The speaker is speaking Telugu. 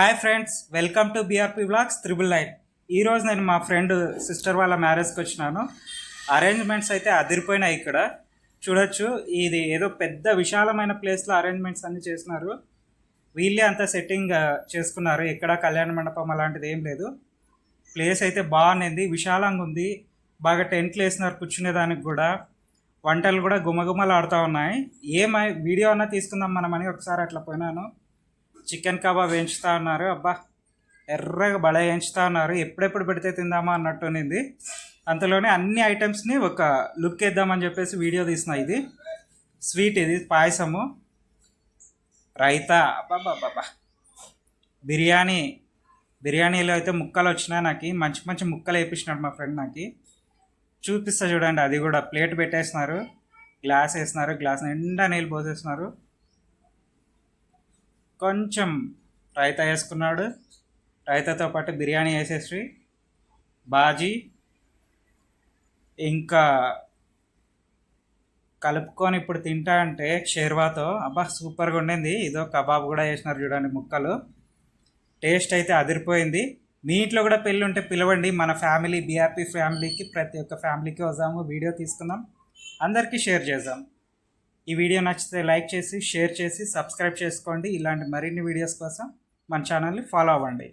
Hi friends welcome to BRP blogs triple nine ఈరోజు నేను మా ఫ్రెండ్ సిస్టర్ వాళ్ళ మ్యారేజ్కి వచ్చినాను. అరేంజ్మెంట్స్ అయితే అదిరిపోయినాయి ఇక్కడ. చూడొచ్చు ఇది ఏదో పెద్ద విశాలమైన ప్లేస్లో అరేంజ్మెంట్స్ అన్నీ చేసినారు. వీళ్ళే అంతా సెట్టింగ్ చేసుకున్నారు. ఎక్కడ కళ్యాణ మండపం అలాంటిది ఏం లేదు. ప్లేస్ అయితే బాగుంది విశాలంగా ఉంది. బాగా టెంట్లు వేసినారు కూర్చునేదానికి కూడా. వంటలు కూడా గుమగుమలు ఆడుతూ ఉన్నాయి. ఏమై వీడియో అన్నా తీసుకుందాం మనమని ఒకసారి అట్లా పోయినాను. చికెన్ కబాబ్ వేయించుతా ఉన్నారు అబ్బా ఎర్రగా భలే వేయించుతా ఉన్నారు ఎప్పుడెప్పుడు పెడితే తిందామా అన్నట్టు ఉంది అంతలోనే అన్ని ఐటమ్స్ని ఒక లుక్ వేద్దామని చెప్పేసి వీడియో తీసిన ఇది. స్వీట్ ఇది పాయసము. రైతా. అబ్బాబ్బాబ్బా బిర్యానీ. బిర్యానీలో అయితే ముక్కలు వచ్చినాయి నాకు. మంచి మంచి ముక్కలు వేయించినాడు మా ఫ్రెండ్ నాకు. చూపిస్తా చూడండి అది కూడా ప్లేట్ పెట్టేసినారు. గ్లాస్ వేసినారు. గ్లాస్ నిండా నీళ్ళు పోసేస్తున్నారు కొంచెం రైతా వేసుకున్నాడు. రైతాతో పాటు బిర్యానీ వేసేసి బాజీ ఇంకా కలుపుకొని ఇప్పుడు తింటా అంటే షేర్వాతో అబ్బా సూపర్గా ఉండింది. ఇదో కబాబ్ కూడా వేసినారు చూడండి ముక్కలు. టేస్ట్ అయితే అదిరిపోయింది. మీ ఇంట్లో కూడా పెళ్ళి ఉంటే పిలవండి. మన ఫ్యామిలీ బీఆర్పీ ఫ్యామిలీకి ప్రతి ఒక్క ఫ్యామిలీకి వద్దాము. వీడియో తీసుకుందాం. అందరికీ షేర్ చేద్దాం. ఈ వీడియో నచ్చితే లైక్ చేసి షేర్ చేసి సబ్స్క్రైబ్ చేసుకోండి. ఇలాంటి మరిన్ని వీడియోస్ కోసం మన ఛానల్ని ఫాలో అవ్వండి.